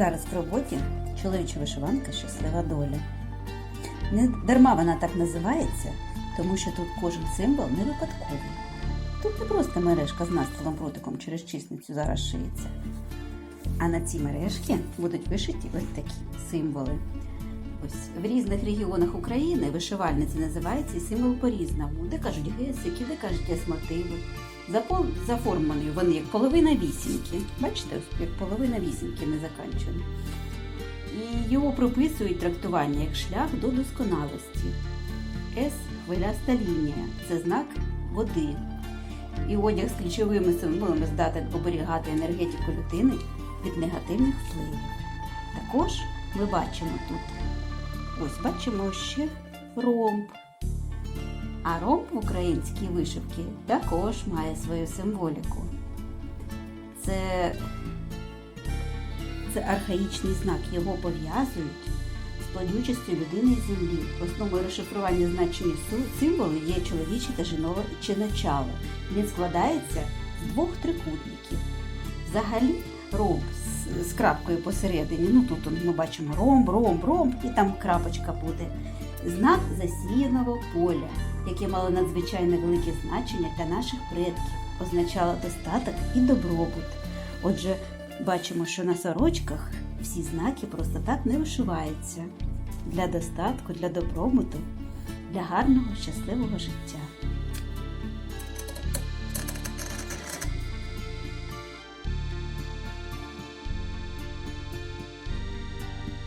Зараз в роботі чоловіча вишиванка щаслива доля. Не дарма вона так називається, тому що тут кожен символ не випадковий. Тут не просто мережка з настилом прутиком через чисницю зараз шиється. А на ці мережки будуть вишиті ось такі символи. Ось в різних регіонах України вишивальниці називають цей символ по-різному. Де кажуть гесики, де кажуть есмотиви. Заформлені вони як половина вісімки. Бачите, як половина вісімки не заканчена. І його прописують трактування як шлях до досконалості. С хвиляста лінія це знак води. І одяг з ключовими символами здатен оберігати енергетику людини від негативних впливів. Також ми бачимо тут, ось бачимо ще ромб. А ромб в українській вишивці також має свою символіку. Це, це архаїчний знак, його пов'язують з плодючістю людини і землі. Основою розшифрування значення символу є чоловіче та жіноче начало. Він складається з двох трикутників. Взагалі ромб з, з крапкою посередині. Ну тут ми бачимо ромб, ромб, ромб, і там крапочка буде. Знак засіяного поля, яке мало надзвичайно велике значення для наших предків, означало достаток і добробут. Отже, бачимо, що на сорочках всі знаки просто так не вишиваються для достатку, для добробуту, для гарного щасливого життя.